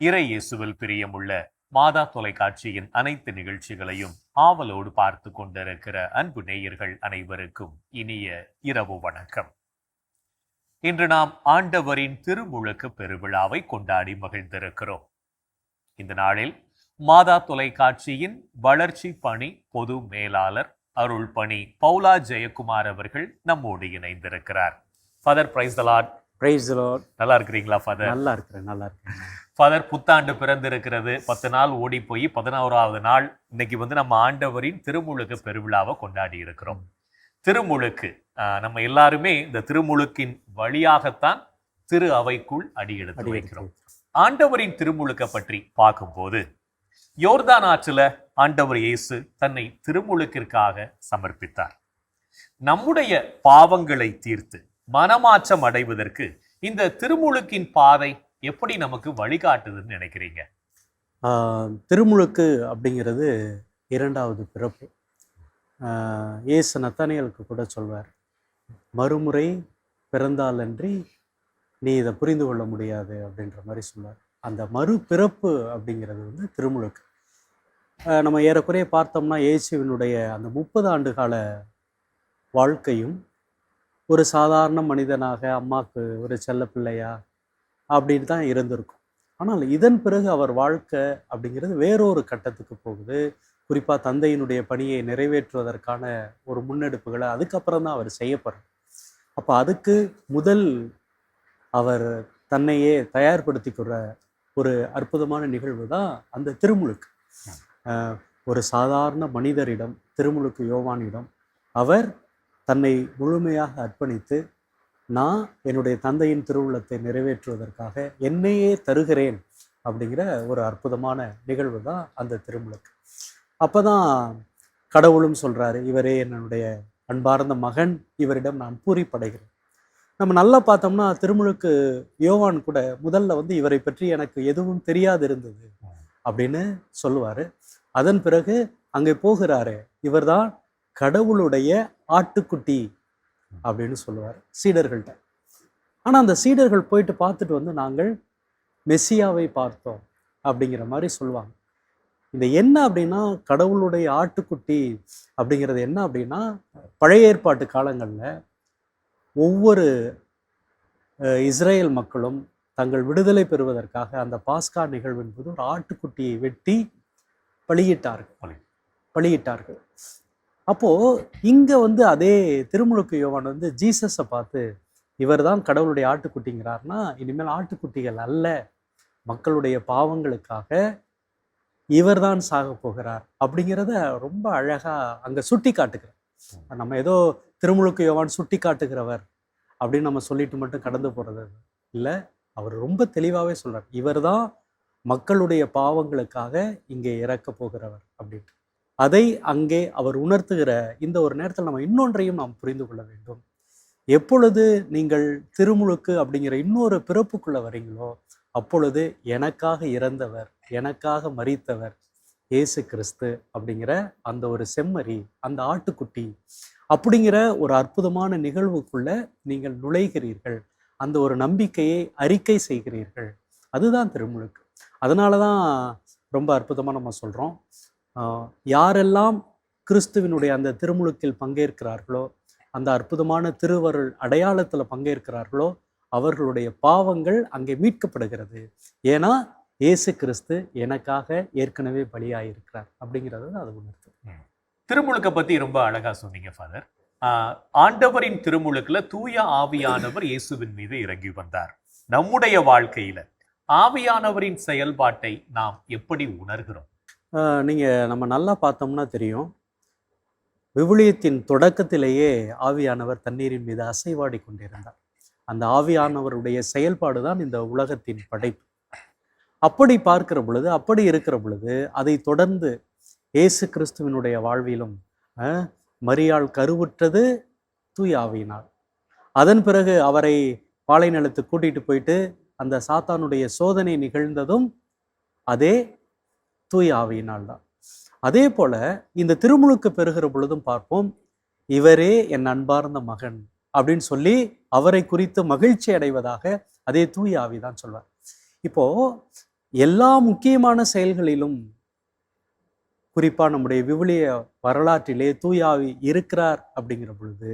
இறை இயேசுவில் பிரியமுள்ள மாதா தொலைக்காட்சியின் அனைத்து நிகழ்ச்சிகளையும் ஆவலோடு பார்த்து கொண்டிருக்கிற அன்பு நேயர்கள் அனைவருக்கும் இனிய இரவு வணக்கம். இன்று நாம் ஆண்டவரின் திருமுழுக்கு பெருவிழாவை கொண்டாடி மகிழ்ந்திருக்கிறோம். இந்த நாளில் மாதா தொலைக்காட்சியின் வளர்ச்சி பணி பொது மேலாளர் அருள் பணி பௌலா ஜெயக்குமார் அவர்கள் நம்மோடு இணைந்திருக்கிறார். Father praise the Lord praise Lord நல்லா இருக்கிறீங்களா ஃபாதர் நல்லா இருக்கிறேன் நல்லா இருக்கிறேன். ஃபாதர் புத்தாண்டு பிறந்திருக்கிறது. பத்து நாள் ஓடி போய் பதினோராவது நாள் இன்னைக்கு வந்து நம்ம ஆண்டவரின் திருமுழுக்கு பெருவிழாவை கொண்டாடி இருக்கிறோம். திருமுழுக்கு நம்ம எல்லாருமே இந்த திருமுழுக்கின் வழியாகத்தான் திரு அவைக்குள் அடி எடுத்து அடி வைக்கிறோம். ஆண்டவரின் திருமுழுக்க பற்றி பார்க்கும்போது யோர்தான் ஆற்றுல ஆண்டவர் இயேசு தன்னை திருமுழுக்கிற்காக சமர்ப்பித்தார். நம்முடைய பாவங்களை தீர்த்து மனமாற்றம் அடைவதற்கு இந்த திருமுழுக்கின் பாதை எப்படி நமக்கு வழிகாட்டுதுன்னு நினைக்கிறீங்க? திருமுழுக்கு அப்படிங்கிறது இரண்டாவது பிறப்பு. ஏசு இயேசு நத்தானியலுக்கு கூட சொல்வார் மறுமுறை பிறந்தாலன்றி நீ இதை புரிந்து கொள்ள முடியாது அப்படின்ற மாதிரி சொல்வார். அந்த மறுபிறப்பு அப்படிங்கிறது வந்து திருமுழுக்கு. நம்ம ஏறக்குறைய பார்த்தோம்னா இயேசுவினுடைய அந்த முப்பது ஆண்டு கால வாழ்க்கையும் ஒரு சாதாரண மனிதனாக அம்மாவுக்கு ஒரு செல்ல பிள்ளையா அப்படின்னு தான் இருந்திருக்கும். ஆனால் இதன் பிறகு அவர் வாழ்க்கை அப்படிங்கிறது வேறொரு கட்டத்துக்கு போகுது. குறிப்பாக தந்தையினுடைய பணியை நிறைவேற்றுவதற்கான ஒரு முன்னெடுப்புகளை அதுக்கப்புறம் தான் அவர் செய்யப்படுறார். அப்போ அதுக்கு முதல் அவர் தன்னையே தயார்படுத்திக்கிற ஒரு அற்புதமான நிகழ்வு தான் அந்த திருமுழுக்கு. ஒரு சாதாரண மனிதரிடம் திருமுழுக்கு யோவானிடம் அவர் தன்னை முழுமையாக அர்ப்பணித்து நான் என்னுடைய தந்தையின் திருவுள்ளத்தை நிறைவேற்றுவதற்காக என்னையே தருகிறேன் அப்படிங்கிற ஒரு அற்புதமான நிகழ்வு தான் அந்த திருமுழுக்கு. அப்போ தான் கடவுளும் சொல்கிறாரு இவரே என்னுடைய அன்பார்ந்த மகன் இவரிடம் நான் பூரிப்படைகிறேன். நம்ம நல்லா பார்த்தோம்னா திருமுழுக்கு யோவான் கூட முதல்ல வந்து இவரை பற்றி எனக்கு எதுவும் தெரியாது இருந்தது அப்படின்னு சொல்லுவார். அதன் பிறகு அங்கே போகிறாரு இவர்தான் கடவுளுடைய ஆட்டுக்குட்டி அப்படின்னு சொல்லுவார் சீடர்கள்ட்ட. ஆனால் அந்த சீடர்கள் போயிட்டு பார்த்துட்டு வந்து நாங்கள் மெஸ்ஸியாவை பார்த்தோம் அப்படிங்கிற மாதிரி சொல்லுவாங்க. இந்த என்ன அப்படின்னா கடவுளுடைய ஆட்டுக்குட்டி அப்படிங்கிறது என்ன அப்படின்னா பழைய ஏற்பாட்டு காலங்களில் ஒவ்வொரு இஸ்ரேல் மக்களும் தங்கள் விடுதலை பெறுவதற்காக அந்த பாஸ்கா நிகழ்வின் போது ஒரு ஆட்டுக்குட்டியை வெட்டி பலியிட்டார்கள். பலியிட்டார்கள். அப்போ இங்க வந்து அதே திருமுழுக்கு யோவான் வந்து ஜீசஸை பார்த்து இவர் தான் கடவுளுடைய ஆட்டுக்குட்டிங்கிறார்னா இனிமேல் ஆட்டுக்குட்டிகள் அல்ல. மக்களுடைய பாவங்களுக்காக இவர்தான் சாக போகிறார். அப்படிங்கிறத ரொம்ப அழகா அங்க சுட்டி காட்டுகிறார் நம்ம ஏதோ திருமுழுக்கு யோவான் சுட்டி காட்டுகிறவர் அப்படின்னு நம்ம சொல்லிட்டு மட்டும் கடந்து போறது இல்லை அவர் ரொம்ப தெளிவாகவே சொல்றார். இவர்தான் மக்களுடைய பாவங்களுக்காக இங்கே இறக்க போகிறவர். அப்படின்ட்டு. அதை அங்கே அவர் உணர்த்துகிற இந்த ஒரு நேரத்தில் நம்ம இன்னொன்றையும் நாம் புரிந்து கொள்ள வேண்டும். எப்பொழுது நீங்கள் திருமுழுக்கு அப்படிங்கிற இன்னொரு பிறப்புக்குள்ள வரீங்களோ அப்பொழுது எனக்காக இறந்தவர் எனக்காக மறித்தவர் இயேசு கிறிஸ்து அப்படிங்கிற அந்த ஒரு செம்மறி அந்த ஆட்டுக்குட்டி அப்படிங்கிற ஒரு அற்புதமான நிகழ்வுக்குள்ள நீங்கள் நுழைகிறீர்கள். அந்த ஒரு நம்பிக்கையை அறிக்கை செய்கிறீர்கள். அதுதான் திருமுழுக்கு. அதனால தான் ரொம்ப அற்புதமாக நம்ம சொல்கிறோம் யாரெல்லாம் கிறிஸ்துவினுடைய அந்த திருமுழுக்கில் பங்கேற்கிறார்களோ அந்த அற்புதமான திருவருள் அடையாளத்தில் பங்கேற்கிறார்களோ அவர்களுடைய பாவங்கள் அங்கே மீட்கப்படுகிறது. ஏன்னா இயேசு கிறிஸ்து எனக்காக ஏற்கனவே பலியாயிருக்கிறார் அப்படிங்கிறது அது உணர்த்து திருமுழுக்கை பற்றி ரொம்ப அழகாக சொன்னீங்க ஃபாதர் ஆண்டவரின் திருமுழுக்கில் தூய ஆவியானவர் இயேசுவின் மீது இறங்கி வந்தார். நம்முடைய வாழ்க்கையில ஆவியானவரின் செயல்பாட்டை நாம் எப்படி உணர்கிறோம்? நீங்கள் நம்ம நல்லா பார்த்தோம்னா தெரியும். விவிலியத்தின் தொடக்கத்திலேயே ஆவியானவர் தண்ணீரின் மீது அசைவாடி கொண்டிருந்தார். அந்த ஆவியானவருடைய செயல்பாடு தான் இந்த உலகத்தின் படைப்பு. அப்படி பார்க்கிற பொழுது அப்படி இருக்கிற பொழுது அதை தொடர்ந்து இயேசு கிறிஸ்துவினுடைய வாழ்விலும் மரியாள் கருவுற்றது தூய் ஆவியினால். அதன் பிறகு அவரை பாலை கூட்டிகிட்டு போயிட்டு அந்த சாத்தானுடைய சோதனை நிகழ்ந்ததும் அதே தூய ஆவியினால் தான் அதே போல இந்த திருமுழுக்கு பெறுகிற பொழுதும் பார்ப்போம் இவரே என் அன்பார்ந்த மகன் அப்படின்னு சொல்லி அவரை குறித்து மகிழ்ச்சி அடைவதாக அதே தூய ஆவி தான் சொல்வார். இப்போ எல்லா முக்கியமான செயல்களிலும் குறிப்பாக நம்முடைய விவிலிய வரலாற்றிலே தூயாவி இருக்கிறார் அப்படிங்கிற பொழுது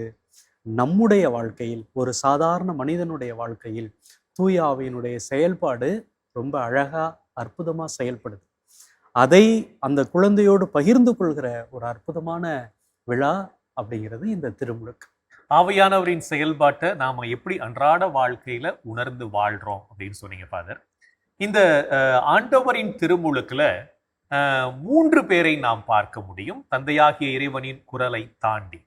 நம்முடைய வாழ்க்கையில் ஒரு சாதாரண மனிதனுடைய வாழ்க்கையில் தூயாவியினுடைய செயல்பாடு ரொம்ப அழகா அற்புதமா செயல்படுது. அதை அந்த குழந்தையோடு பகிர்ந்து கொள்கிற ஒரு அற்புதமான விழா அப்படிங்கிறது இந்த திருமுழுக்கு ஆவியானவரின் செயல்பாட்டை நாம எப்படி அன்றாட வாழ்க்கையில உணர்ந்து வாழ்றோம் அப்படின்னு சொன்னீங்க ஃபாதர். இந்த ஆண்டவரின் திருமுழுக்குல மூன்று பேரை நாம் பார்க்க முடியும். தந்தையாகிய இறைவனின் குரலை தாண்டி.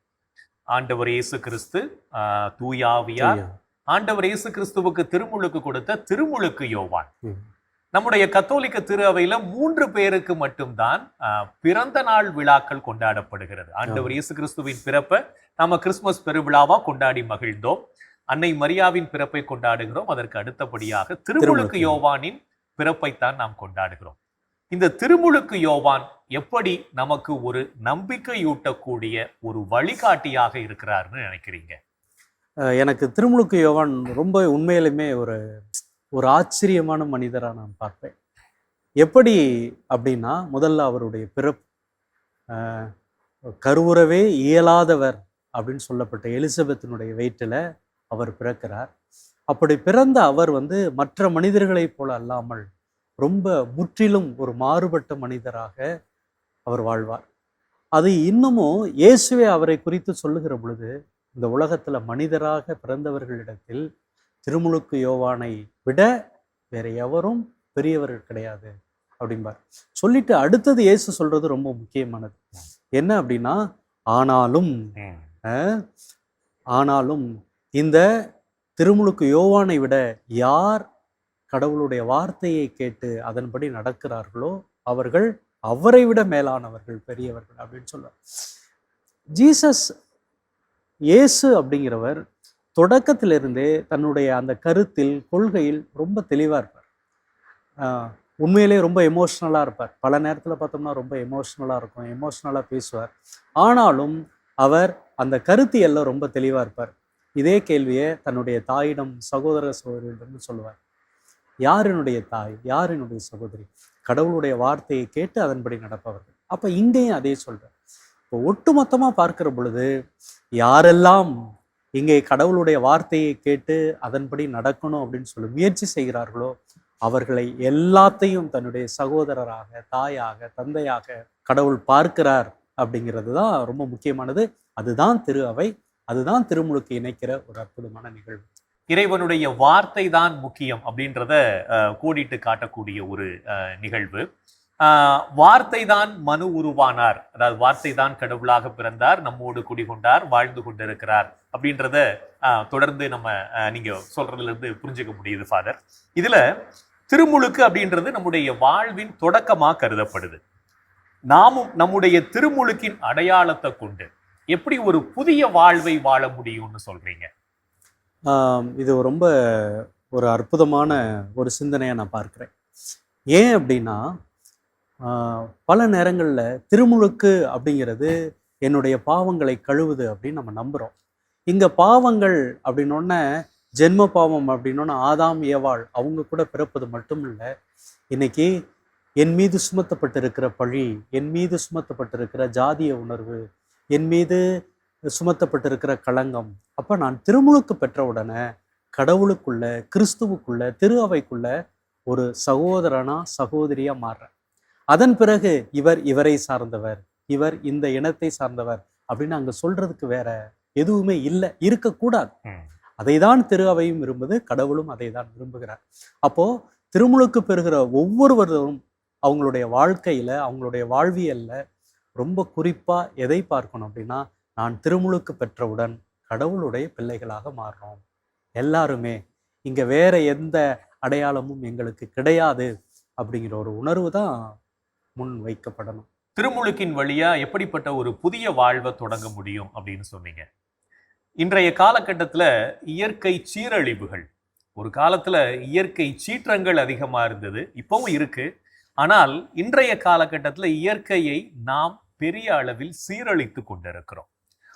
ஆண்டவர் இயேசு கிறிஸ்து அஹ், தூயாவியார் ஆண்டவர் இயேசு கிறிஸ்துவுக்கு திருமுழுக்கு கொடுத்த திருமுழுக்கு யோவான். நம்முடைய கத்தோலிக்க திரு அவையில மூன்று பேருக்கு மட்டும்தான் பிறந்த நாள் விழாக்கள் கொண்டாடப்படுகிறது. ஆண்டவர் இயேசு கிறிஸ்துவின் பிறப்பை நாம கிறிஸ்துமஸ் பெருவிழாவா கொண்டாடி மகிழ்ந்தோம். அன்னை மரியாவின் பிறப்பை கொண்டாடுகிறோம். அதற்கு அடுத்தபடியாக திருமுழுக்கு. யோவானின் பிறப்பைத்தான் நாம் கொண்டாடுகிறோம். இந்த திருமுழுக்கு யோவான் எப்படி நமக்கு ஒரு நம்பிக்கையூட்டக்கூடிய ஒரு வழிகாட்டியாக இருக்கிறார்னு நினைக்கிறீங்க? எனக்கு திருமுழுக்கு யோவான் ரொம்ப உண்மையிலுமே ஒரு ஒரு ஆச்சரியமான மனிதராக நான் பார்ப்பேன். எப்படி அப்படின்னா முதல்ல அவருடைய பிறப்பு கருவுறவே இயலாதவர் அப்படின்னு சொல்லப்பட்ட எலிசபெத்தினுடைய வயிற்றில் அவர் பிறக்கிறார். அப்படி பிறந்த அவர் வந்து மற்ற மனிதர்களைப் போல அல்லாமல் ரொம்ப முற்றிலும் ஒரு மாறுபட்ட மனிதராக அவர் வாழ்வார். அது இன்னமும் இயேசுவே அவரை குறித்து சொல்லுகிற பொழுது இந்த உலகத்தில் மனிதராக பிறந்தவர்களிடத்தில் திருமுழுக்கு யோவானை விட வேற எவரும் பெரியவர்கள் கிடையாது அப்படிம்பார். சொல்லிட்டு அடுத்தது இயேசு சொல்றது ரொம்ப முக்கியமானது. என்ன அப்படின்னா ஆனாலும் அஹ், ஆனாலும் இந்த திருமுழுக்கு யோவானை விட யார் கடவுளுடைய வார்த்தையை கேட்டு அதன்படி நடக்கிறார்களோ அவர்கள் அவரை விட மேலானவர்கள் பெரியவர்கள் அப்படின்னு சொல்றார் ஜீசஸ் இயேசு அப்படிங்கிறவர் தொடக்கத்திலிருந்தே தன்னுடைய அந்த கருத்தில் கொள்கையில் ரொம்ப தெளிவாக இருப்பார். உண்மையிலே ரொம்ப எமோஷ்னலாக இருப்பார். பல நேரத்தில் பார்த்தோம்னா ரொம்ப எமோஷ்னலாக இருக்கும். எமோஷ்னலாக பேசுவார். ஆனாலும் அவர் அந்த கருத்தியெல்லாம் ரொம்ப தெளிவாக இருப்பார். இதே கேள்வியை தன்னுடைய தாயிடம் சகோதர சகோதரியிடம் சொல்லுவார். யார் என்னுடைய தாய்? யார் என்னுடைய சகோதரி? கடவுளுடைய வார்த்தையை கேட்டு அதன்படி நடப்பவர்கள். அப்போ இங்கேயும் அதே சொல்கிறார் இப்போ ஒட்டுமொத்தமாக பார்க்கிற பொழுது யாரெல்லாம் இங்கே கடவுளுடைய வார்த்தையை கேட்டு அதன்படி நடக்கணும் அப்படின்னு சொல்லி முயற்சி செய்கிறார்களோ அவர்களை எல்லாத்தையும் தன்னுடைய சகோதரராக தாயாக தந்தையாக கடவுள் பார்க்கிறார் அப்படிங்கிறது தான் ரொம்ப முக்கியமானது. அதுதான் திரு அவை அதுதான் திருமுழுக்கு இணைக்கிற ஒரு அற்புதமான நிகழ்வு. இறைவனுடைய வார்த்தை தான் முக்கியம் அப்படின்றத அஹ், கோடிட்டு காட்டக்கூடிய ஒரு அஹ், நிகழ்வு. வார்த்தை தான் மனு உருவானார். அதாவது வார்த்தை தான் கடவுளாக பிறந்தார் நம்மோடு குடிகொண்டார் வாழ்ந்து கொண்டிருக்கிறார் அப்படின்றத தொடர்ந்து நம்ம நீங்க சொல்றதுல இருந்து புரிஞ்சுக்க முடியுது ஃபாதர் இதுல திருமுழுக்கு அப்படின்றது நம்முடைய வாழ்வின் தொடக்கமா கருதப்படுது. நாமும் நம்முடைய திருமுழுக்கின் அடையாளத்தை கொண்டு எப்படி ஒரு புதிய வாழ்வை வாழ முடியும்னு சொல்றீங்க? இது ரொம்ப ஒரு அற்புதமான ஒரு சிந்தனையை நான் பார்க்குறேன். ஏன் அப்படின்னா பல நேரங்களில் திருமுழுக்கு அப்படிங்கிறது என்னுடைய பாவங்களை கழுவுது அப்படின்னு நம்ம நம்புகிறோம் இங்கே பாவங்கள் அப்படின்னோடனே ஜென்ம பாவம் அப்படின்னோன்னே ஆதாம் ஏவாள் அவங்க கூட பிறப்பது மட்டும் இல்லை இன்னைக்கு என் மீது சுமத்தப்பட்டிருக்கிற பழி என் மீது சுமத்தப்பட்டிருக்கிற ஜாதிய உணர்வு என் மீது சுமத்தப்பட்டிருக்கிற களங்கம். அப்போ நான் திருமுழுக்கு பெற்ற உடனே கடவுளுக்குள்ள கிறிஸ்துவுக்குள்ள திரு அவைக்குள்ள ஒரு சகோதரனா சகோதரியாக மாறுறேன். அதன் பிறகு இவர் இவரை சார்ந்தவர் இவர் இந்த இனத்தை சார்ந்தவர் அப்படின்னு அங்க சொல்றதுக்கு வேற எதுவுமே இல்லை இருக்கக்கூடாது ம். அதைதான் திரு அவையும் விரும்புது கடவுளும் அதை தான் விரும்புகிறார். அப்போ திருமுழுக்கு பெறுகிற ஒவ்வொருவரும் அவங்களுடைய வாழ்க்கையில அவங்களுடைய வாழ்வியல்ல ரொம்ப குறிப்பா எதை பார்க்கணும் அப்படின்னா நான் திருமுழுக்கு பெற்றவுடன் கடவுளுடைய பிள்ளைகளாக மாறுறோம். எல்லாருமே இங்க வேற எந்த அடையாளமும் எங்களுக்கு கிடையாது அப்படிங்கிற ஒரு உணர்வு தான் முன் வைக்கப்படணும். திருமுழுக்கின் வழியா எப்படிப்பட்ட ஒரு புதிய வாழ்வை தொடங்க முடியும் அப்படின்னு சொன்னீங்க. இன்றைய காலகட்டத்துல இயற்கை சீரழிவுகள். ஒரு காலத்துல இயற்கை சீற்றங்கள் அதிகமா இருந்தது இப்பவும் இருக்கு. ஆனால் இன்றைய காலகட்டத்துல இயற்கையை நாம் பெரிய அளவில் சீரழித்து கொண்டிருக்கிறோம்.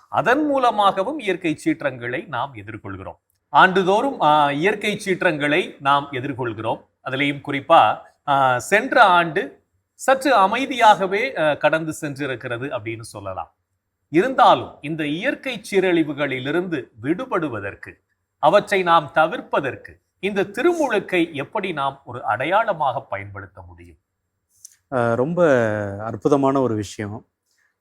அதன் மூலமாகவும் இயற்கை சீற்றங்களை நாம் எதிர்கொள்கிறோம். ஆண்டுதோறும் ஆஹ், இயற்கை சீற்றங்களை நாம் எதிர்கொள்கிறோம். அதுலேயும் குறிப்பா ஆஹ், சென்ற ஆண்டு சற்று அமைதியாகவே கடந்து சென்றிருக்கிறது அப்படின்னு சொல்லலாம். இருந்தாலும் இந்த இயற்கை சீரழிவுகளிலிருந்து விடுபடுவதற்கு அவற்றை நாம் தவிர்ப்பதற்கு இந்த திருமுழுக்கை எப்படி நாம் ஒரு அடையாளமாக பயன்படுத்த முடியும்? ரொம்ப அற்புதமான ஒரு விஷயம்.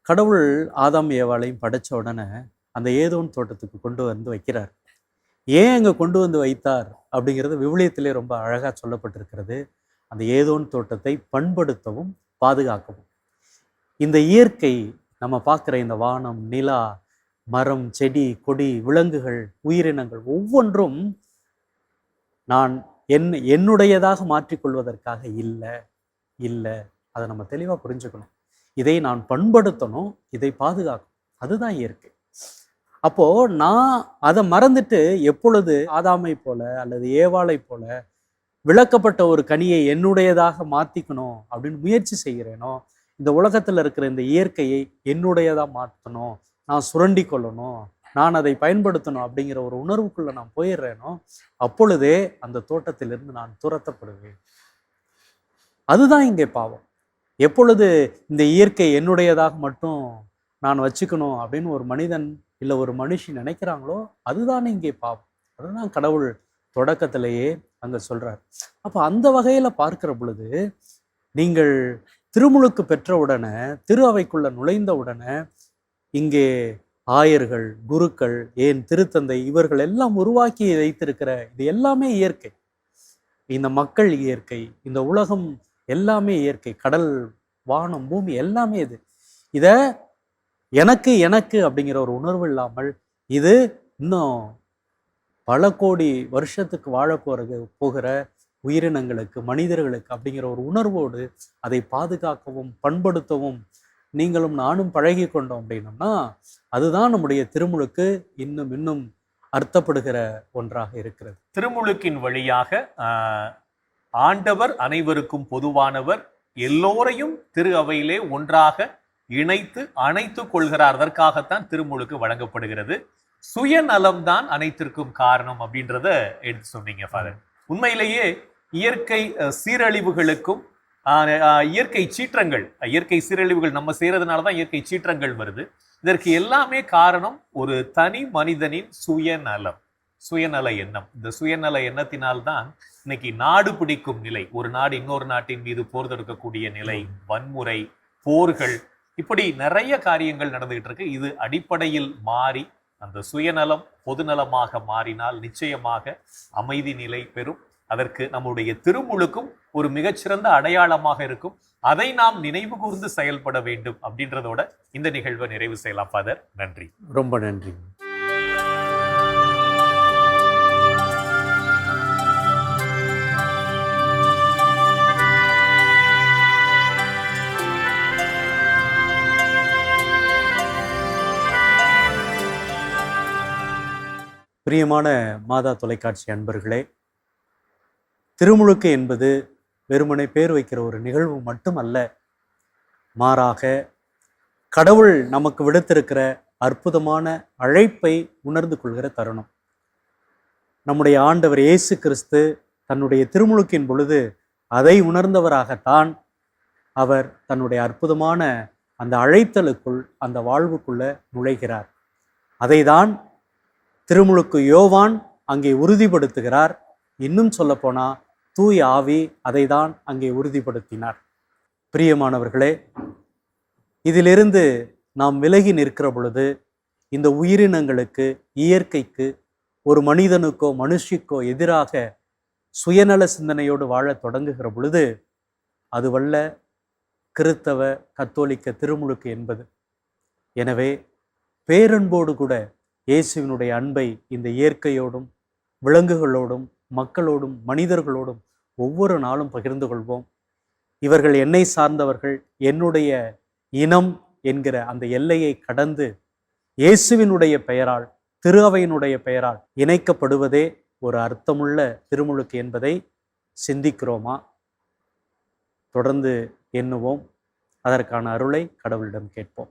கடவுள் ஆதாம் ஏவாளையும் படைச்ச உடனே அந்த ஏதோன் தோட்டத்துக்கு கொண்டு வந்து வைக்கிறார். ஏன் அங்கே கொண்டு வந்து வைத்தார் அப்படிங்கிறது விவிலியத்திலே ரொம்ப அழகாக சொல்லப்பட்டிருக்கிறது. அந்த ஏதோன் தோட்டத்தை பண்படுத்தவும் பாதுகாக்கவும். இந்த இயற்கை நம்ம பார்க்குற இந்த வானம் நிலா மரம் செடி கொடி விலங்குகள் உயிரினங்கள் ஒவ்வொன்றும் நான் என் என்னுடையதாக மாற்றிக்கொள்வதற்காக இல்லை இல்லை. அதை நம்ம தெளிவாக புரிஞ்சுக்கணும். இதை நான் பண்படுத்தணும் இதை பாதுகாக்கணும். அதுதான் இயற்கை. அப்போ நான் அதை மறந்துட்டு எப்பொழுது ஆதாமை போல அல்லது ஏவாளை போல விளக்கப்பட்ட ஒரு கனியை என்னுடையதாக மாற்றிக்கணும் அப்படின்னு முயற்சி செய்கிறேனோ இந்த உலகத்தில் இருக்கிற இந்த இயற்கையை என்னுடையதாக மாற்றணும் நான் சுரண்டி கொள்ளணும் நான் அதை பயன்படுத்தணும் அப்படிங்கிற ஒரு உணர்வுக்குள்ளே நான் போயிடுறேனோ அப்பொழுதே அந்த தோட்டத்திலிருந்து நான் துரத்தப்படுவேன். அதுதான் இங்கே பாவம். எப்பொழுது இந்த இயற்கை என்னுடையதாக மட்டும் நான் வச்சுக்கணும் அப்படின்னு ஒரு மனிதன் இல்லை ஒரு மனுஷி நினைக்கிறாங்களோ அதுதான் இங்கே பாவம். அதுதான் கடவுள் தொடக்கத்திலேயே அங்கே சொல்கிறார் அப்போ அந்த வகையில் பார்க்கிற பொழுது நீங்கள் திருமுழுக்கு பெற்ற உடனே திரு அவைக்குள்ள நுழைந்த உடனே இங்கே ஆயர்கள் குருக்கள் ஏன் திருத்தந்தை இவர்கள் எல்லாம் உருவாக்கி வைத்திருக்கிற இது எல்லாமே இயற்கை. இந்த மக்கள் இயற்கை இந்த உலகம் எல்லாமே இயற்கை கடல் வானம் பூமி எல்லாமே இது. இத எனக்கு எனக்கு அப்படிங்கிற ஒரு உணர்வு இல்லாமல் இது இன்னும் பல கோடி வருஷத்துக்கு வாழ போறது போகிற உயிரினங்களுக்கு மனிதர்களுக்கு அப்படிங்கிற ஒரு உணர்வோடு அதை பாதுகாக்கவும் பண்படுத்தவும் நீங்களும் நானும் பழகி கொண்டோம் அப்படின்னம்னா அதுதான் நம்முடைய திருமுழுக்கு இன்னும் இன்னும் அர்த்தப்படுகிற ஒன்றாக இருக்கிறது. திருமுழுக்கின் வழியாக ஆஹ், ஆண்டவர் அனைவருக்கும் பொதுவானவர் எல்லோரையும் திரு அவையிலே ஒன்றாக இணைத்து அணைத்து கொள்கிறார். அதற்காகத்தான் திருமுழுக்கு வழங்கப்படுகிறது. சுயநலம் தான் அனைத்திற்கும் காரணம் அப்படின்றத எடுத்து சொன்னீங்க ஃபாதர் உண்மையிலேயே இயற்கை சீரழிவுகளுக்கும் இயற்கை சீற்றங்கள் இயற்கை சீரழிவுகள் நம்ம செய்யறதுனால தான் இயற்கை சீற்றங்கள் வருது. இதற்கு எல்லாமே காரணம் ஒரு தனி மனிதனின் சுயநலம் சுயநல எண்ணம். இந்த சுயநல எண்ணத்தினால்தான் இன்னைக்கு நாடு பிடிக்கும் நிலை ஒரு நாடு இன்னொரு நாட்டின் மீது போர் தொடுக்கக்கூடிய நிலை வன்முறை போர்கள் இப்படி நிறைய காரியங்கள் நடந்துகிட்டு இருக்கு. இது அடிப்படையில் மாறி அந்த சுயநலம் பொதுநலமாக மாறினால் நிச்சயமாக அமைதி நிலை பெறும். அதற்கு நம்முடைய திருமுழுக்கும் ஒரு மிகச்சிறந்த அடையாளமாக இருக்கும். அதை நாம் நினைவு கூர்ந்து செயல்பட வேண்டும் அப்படின்றதோட இந்த நிகழ்வை நிறைவு செய்யலாம் ஃபாதர் நன்றி. ரொம்ப நன்றி. பிரியமான மாதா தொலைக்காட்சி அன்பர்களே திருமுழுக்கு என்பது வெறுமனை பேர் வைக்கிற ஒரு நிகழ்வு மட்டுமல்ல மாறாக கடவுள் நமக்கு விடுத்திருக்கிற அற்புதமான அழைப்பை உணர்ந்து கொள்கிற தருணம். நம்முடைய ஆண்டவர் இயேசு கிறிஸ்து தன்னுடைய திருமுழுக்கின் பொழுது அதை உணர்ந்தவராகத்தான் அவர் தன்னுடைய அற்புதமான அந்த அழைத்தலுக்குள் அந்த வாழ்வுக்குள்ள நுழைகிறார். அதைதான் திருமுழுக்கு யோவான் அங்கே உறுதிப்படுத்துகிறார். இன்னும் சொல்லப்போனால் தூய் ஆவி அதை தான் அங்கே உறுதிப்படுத்தினார். பிரியமானவர்களே இதிலிருந்து நாம் விலகி நிற்கிற பொழுது இந்த உயிரினங்களுக்கு இயற்கைக்கு ஒரு மனிதனுக்கோ மனுஷிக்கோ எதிராக சுயநல சிந்தனையோடு வாழத் தொடங்குகிற பொழுது அதுவல்ல கிறித்தவ கத்தோலிக்க திருமுழுக்கு என்பது. எனவே பேரன்போடு கூட இயேசுவினுடைய அன்பை இந்த இயற்கையோடும் விலங்குகளோடும் மக்களோடும் மனிதர்களோடும் ஒவ்வொரு நாளும் பகிர்ந்து கொள்வோம். இவர்கள் என்னை சார்ந்தவர்கள் என்னுடைய இனம் என்கிற அந்த எல்லையை கடந்து இயேசுவினுடைய பெயரால் திரு அவையினுடைய பெயரால் இணைக்கப்படுவதே ஒரு அர்த்தமுள்ள திருமுழுக்கு என்பதை சிந்திக்கிறோமா? தொடர்ந்து எண்ணுவோம். அதற்கான அருளை கடவுளிடம் கேட்போம்.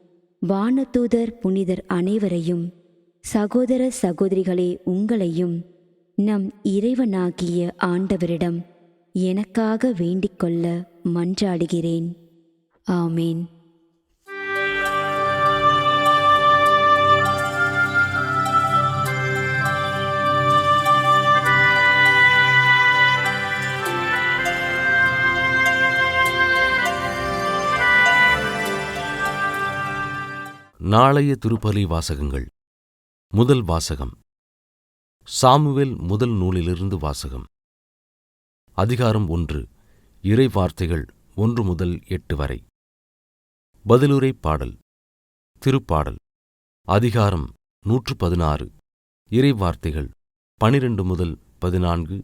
வானதூதர் புனிதர் அனைவரையும் சகோதர சகோதரிகளே உங்களையும் நம் இறைவனாகிய ஆண்டவரிடம் எனக்காக வேண்டிக்கொள்ள மன்றாடுகிறேன். ஆமேன். நாளைய திருப்பலி வாசகங்கள். முதல் வாசகம். சாமுவேல் முதல் நூலிலிருந்து வாசகம். அதிகாரம் ஒன்று. இறை வார்த்தைகள் ஒன்று முதல் எட்டு வரை. பதிலுரை பாடல். திருப்பாடல். அதிகாரம் நூற்று பதினாறு. இறை வார்த்தைகள் பனிரெண்டு முதல் பதினான்கு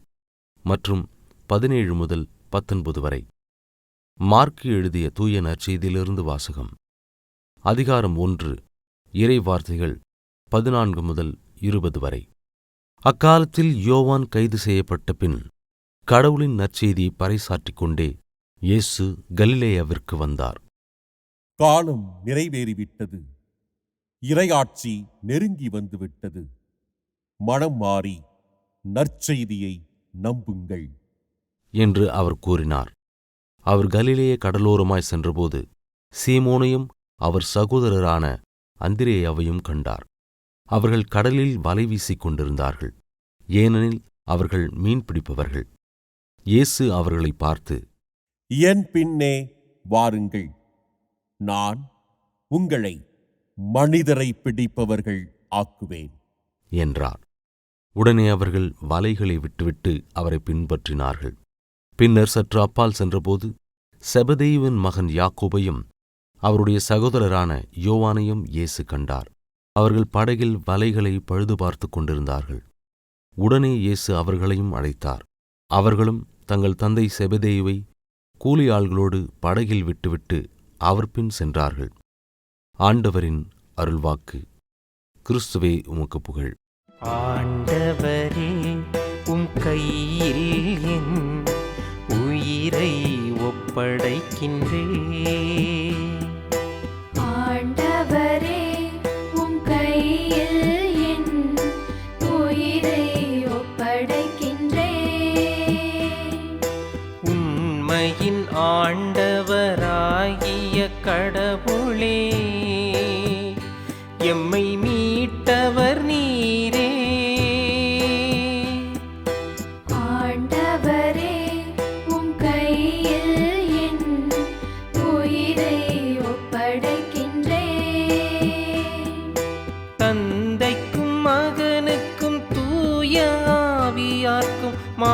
மற்றும் பதினேழு முதல் பத்தொன்பது வரை. மார்க்கு எழுதிய தூய நற்செய்தியிலிருந்து வாசகம். அதிகாரம் ஒன்று இறை வார்த்தைகள் பதினான்கு முதல் இருபது வரை. அக்காலத்தில் யோவான் கைது செய்யப்பட்ட பின் கடவுளின் நற்செய்தியை பறைசாற்றிக் கொண்டே இயேசு கலிலேயாவிற்கு வந்தார். காலம் நிறைவேறிவிட்டது. இறையாட்சி நெருங்கி வந்துவிட்டது. மனம் மாறி நற்செய்தியை நம்புங்கள். என்று அவர் கூறினார். அவர் கலிலேய கடலோரமாய் சென்றபோது சீமோனையும் அவர் சகோதரரான அந்திரேயாவையும் கண்டார். அவர்கள் கடலில் வலை வீசிக் கொண்டிருந்தார்கள். ஏனெனில் அவர்கள் மீன் பிடிப்பவர்கள். இயேசு அவர்களை பார்த்து என் பின்னே வாருங்கள். நான் உங்களை மனிதரை பிடிப்பவர்கள் ஆக்குவேன். என்றார். உடனே அவர்கள் வலைகளை விட்டுவிட்டு அவரை பின்பற்றினார்கள். பின்னர் சற்று அப்பால் சென்றபோது செபதேயுவின் மகன் யாக்கோபையும் அவருடைய சகோதரரான யோவானையும் இயேசு கண்டார். அவர்கள் படகில் வலைகளை பழுது பார்த்து கொண்டிருந்தார்கள். உடனே இயேசு அவர்களையும் அழைத்தார். அவர்களும் தங்கள் தந்தை செபதேயுவை கூலி ஆள்களோடு படகில் விட்டுவிட்டு அவர் பின் சென்றார்கள். ஆண்டவரின் அருள்வாக்கு. கிறிஸ்துவே உமக்கு புகழ். ஆண்டவரே உம் கையில் என் உயிரை ஒப்படைக்கின்றேன். தூய ஆவியார்க்கும் மா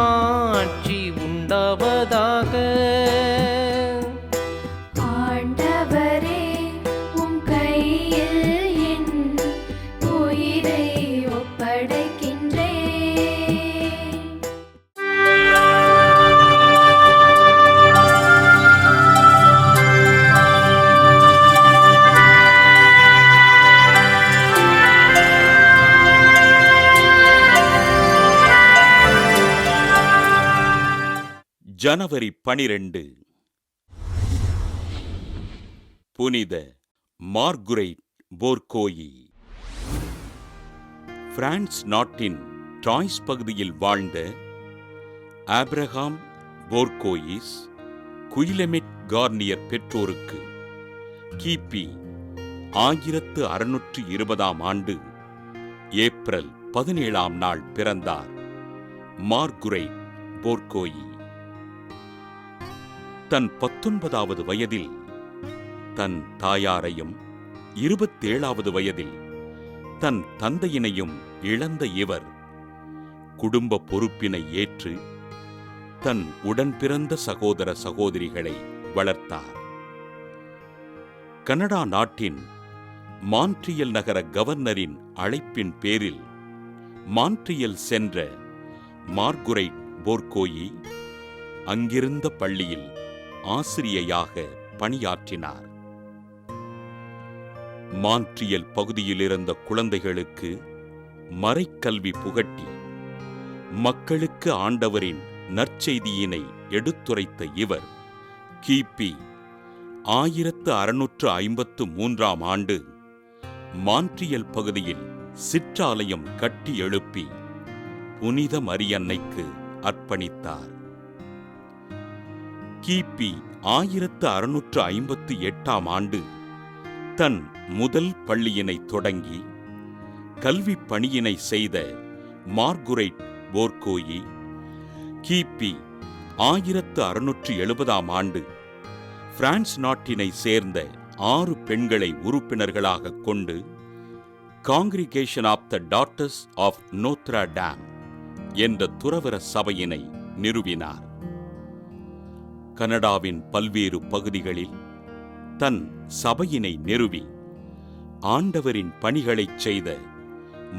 ஜனவரி பனிரெண்டு. புனித மார்குரைட் போர்கோயி பிரான்ஸ் நாட்டின் டாய்ஸ் பகுதியில் வாழ்ந்த ஆப்ரஹாம் போர்கோயிஸ் குயிலமெட் கார்னியர் பெற்றோருக்கு கிபி ஆயிரத்து அறுநூற்று இருபதாம் ஆண்டு ஏப்ரல் பதினேழாம் நாள் பிறந்தார் மார்குரைட் போர்கோயி தன் பத்தொன்பதாவது வயதில் தன் தாயாரையும் இருபத்தேழாவது வயதில் தன் தந்தையினையும் இழந்த இவர் குடும்ப பொறுப்பினை ஏற்று தன் உடன் பிறந்த சகோதர சகோதரிகளை வளர்த்தார். கனடா நாட்டின் மான்ட்ரியல் நகர கவர்னரின் அழைப்பின் பேரில் மான்ட்ரியல் சென்ற மார்குரைட் போர்கோயி அங்கிருந்த பள்ளியில் ஆசிரியையாக பணியாற்றினார். மான்ட்ரியல் பகுதியில் இருந்த குழந்தைகளுக்கு மறைக்கல்வி புகட்டி மக்களுக்கு ஆண்டவரின் நற்செய்தியினை எடுத்துரைத்த இவர் கிபி ஆயிரத்து அறுநூற்று ஐம்பத்து மூன்றாம் ஆண்டு மான்ட்ரியல் பகுதியில் சிற்றாலயம் கட்டி எழுப்பி புனித மரியன்னைக்கு அர்ப்பணித்தார். கிபி ஆயிரத்து அறுநூற்று ஐம்பத்து எட்டாம் ஆண்டு தன் முதல் பள்ளியினை தொடங்கி கல்வி பணியினை செய்த மார்குரைட் போர்கோயி கிபி ஆயிரத்து அறுநூற்று எழுபதாம் ஆண்டு பிரான்ஸ் நாட்டினை சேர்ந்த ஆறு பெண்களை உறுப்பினர்களாக கொண்டு congregation of the daughters of Notre Dame என்ற துறவர சபையினை நிறுவினார். கனடாவின் பல்வேறு பகுதிகளில் தன் சபையினை நிறுவி ஆண்டவரின் பணிகளைச் செய்த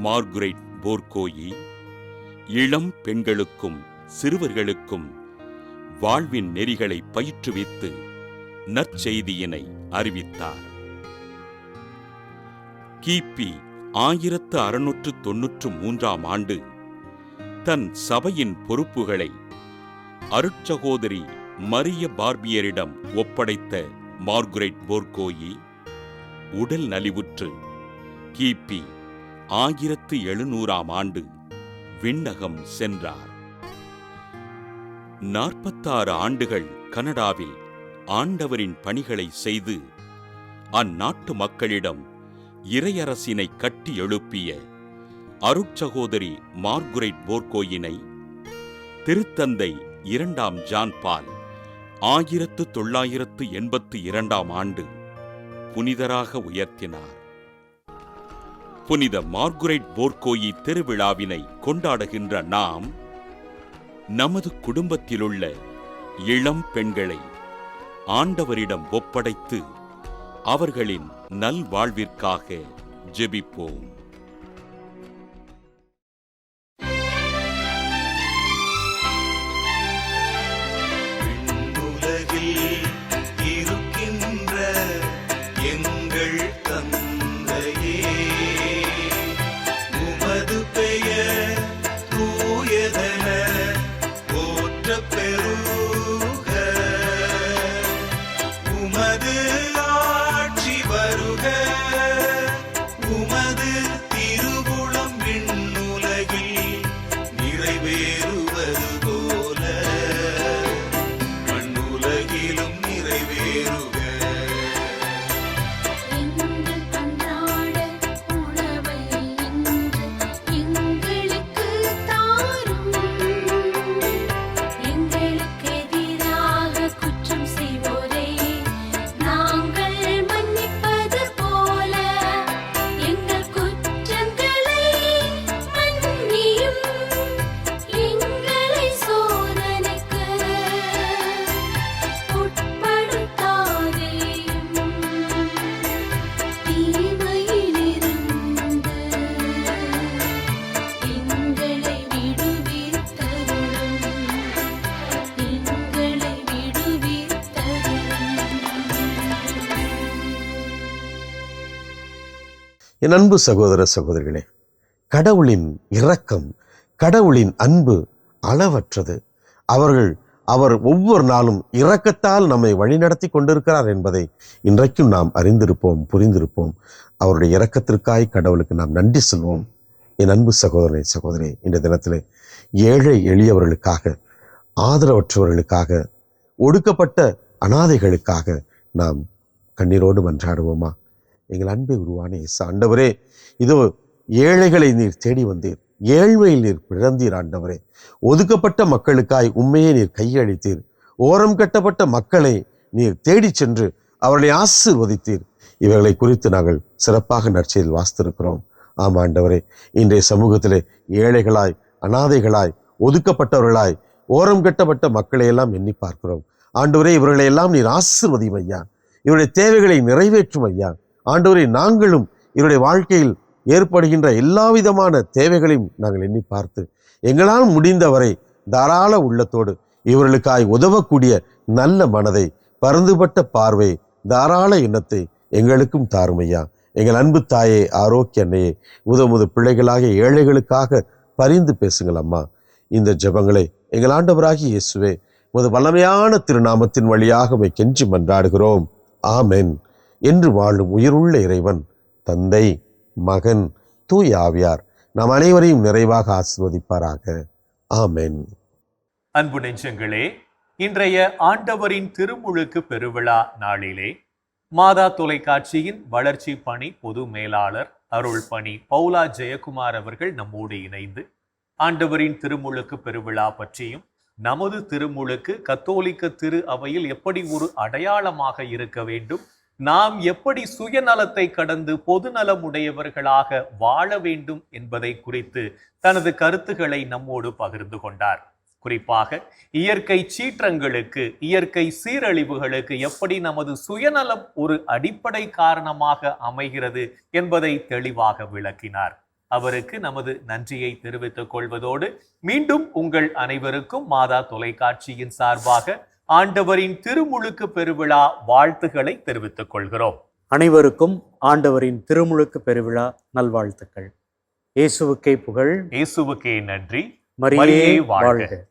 மார்குரைட் போர்கோயி இளம் பெண்களுக்கும் சிறுவர்களுக்கும் வாழ்வின் நெறிகளை பயிற்றுவித்து நற்செய்தியினை அறிவித்தார். கிபி ஆயிரத்து அறுநூற்று தொன்னூற்று மூன்றாம் ஆண்டு தன் சபையின் பொறுப்புகளை அருட்சகோதரி மரிய பார்பியரிடம் ஒப்படைத்த மார்குரைட் போர்கோயி உடல் நலிவுற்று கிபி ஆயிரத்து எழுநூறாம் ஆண்டு விண்ணகம் சென்றார். நாற்பத்தாறு ஆண்டுகள் கனடாவில் ஆண்டவரின் பணிகளை செய்து அந்நாட்டு மக்களிடம் இறையரசினை கட்டி எழுப்பிய அருட்சகோதரி மார்குரைட் போர்கோயினை திருத்தந்தை இரண்டாம் ஜான் பால் ஆயிரத்து தொள்ளாயிரத்து எண்பத்து இரண்டாம் ஆண்டு புனிதராக உயர்த்தினார். புனித மார்குரைட் போர்கோயி திருவிழாவினை கொண்டாடுகின்ற நாம் நமது குடும்பத்திலுள்ள இளம் பெண்களை ஆண்டவரிடம் ஒப்படைத்து அவர்களின் நல்வாழ்விற்காக ஜெபிப்போம். என் அன்பு சகோதர சகோதரிகளே கடவுளின் இரக்கம் கடவுளின் அன்பு அளவற்றது. அவர்கள் அவர் ஒவ்வொரு நாளும் இரக்கத்தால் நம்மை வழிநடத்தி கொண்டிருக்கிறார் என்பதை இன்றைக்கும் நாம் அறிந்திருப்போம் புரிந்திருப்போம். அவருடைய இரக்கத்திற்காய் கடவுளுக்கு நாம் நன்றி சொல்வோம். என் அன்பு சகோதரனை சகோதரி இந்த தினத்திலே ஏழை எளியவர்களுக்காக ஆதரவற்றவர்களுக்காக ஒடுக்கப்பட்ட அனாதைகளுக்காக நாம் கண்ணீரோடு மன்றாடுவோமா? எங்கள் அன்பை உருவான இயேசு. ஆண்டவரே இதோ ஏழைகளை நீர் தேடி வந்தீர். ஏழ்மையில் நீர் பிறந்தீர் ஆண்டவரே. ஒதுக்கப்பட்ட மக்களுக்காய் உண்மையை நீர் கையளித்தீர். ஓரம் கட்டப்பட்ட மக்களை நீர் தேடி சென்று அவர்களை ஆசீர்வதித்தீர். இவர்களை குறித்து நாங்கள் சிறப்பாக நற்செய்தியில் வாசித்திருக்கிறோம். ஆம் ஆண்டவரே இன்றைய சமூகத்திலே ஏழைகளாய் அனாதைகளாய் ஒதுக்கப்பட்டவர்களாய் ஓரம் கட்டப்பட்ட மக்களை எல்லாம் எண்ணி பார்க்கிறோம். ஆண்டவரே இவர்களை எல்லாம் நீர் ஆசீர்வதியும் ஐயா. இவருடைய தேவைகளை நிறைவேற்றும் ஐயா. ஆண்டவரை நாங்களும் இவருடைய வாழ்க்கையில் ஏற்படுகின்ற எல்லா விதமான தேவைகளையும் நாங்கள் எண்ணி பார்த்து எங்களால் முடிந்தவரை தாராள உள்ளத்தோடு இவர்களுக்காய் உதவக்கூடிய நல்ல மனதை பரந்துபட்ட பார்வை தாராள எண்ணத்தை எங்களுக்கும் தாருமையா? எங்கள் அன்பு தாயே ஆரோக்கிய அன்னையே உதமுது பிள்ளைகளாகிய ஏழைகளுக்காக பரிந்து பேசுங்கள் அம்மா. இந்த ஜபங்களை எங்கள் ஆண்டவராகி இயேசுவே உமது வல்லமையான திருநாமத்தின் வழியாக கெஞ்சி மன்றாடுகிறோம். ஆமென். என்று வாழும் உயிருள்ள இறைவன் தந்தை மகன் தூய் ஆவியார் நாம் அனைவரையும் நிறைவாக ஆசிர்வதிப்பாராக. ஆமென். அன்பு நெஞ்சங்களே இன்றைய ஆண்டவரின் திருமுழுக்கு பெருவிழா நாளிலே மாதா தொலைக்காட்சியின் வளர்ச்சி பணி பொது மேலாளர் அருள் பணி பௌலா ஜெயக்குமார் அவர்கள் நம்மோடு இணைந்து ஆண்டவரின் திருமுழுக்கு பெருவிழா பற்றியும் நமது திருமுழுக்கு கத்தோலிக்க திரு அவையில் எப்படி ஒரு அடையாளமாக இருக்க வேண்டும் நாம் எப்படி சுயநலத்தை கடந்து பொதுநலம் உடையவர்களாக வாழ வேண்டும் என்பதை குறித்து தனது கருத்துக்களை நம்மோடு பகிர்ந்து கொண்டார். குறிப்பாக இயற்கை சீற்றங்களுக்கு இயற்கை சீரழிவுகளுக்கு எப்படி நமது சுயநலம் ஒரு அடிப்படை காரணமாக அமைகிறது என்பதை தெளிவாக விளக்கினார். அவருக்கு நமது நன்றியை தெரிவித்துக் கொள்வதோடு மீண்டும் உங்கள் அனைவருக்கும் மாதா தொலைக்காட்சியின் சார்பாக ஆண்டவரின் திருமுழுக்கு பெருவிழா வாழ்த்துக்களை தெரிவித்துக் கொள்கிறோம். அனைவருக்கும் ஆண்டவரின் திருமுழுக்கு பெருவிழா நல்வாழ்த்துக்கள். இயேசுவுக்கே புகழ். இயேசுவுக்கே நன்றி. மரியே வாழ்க.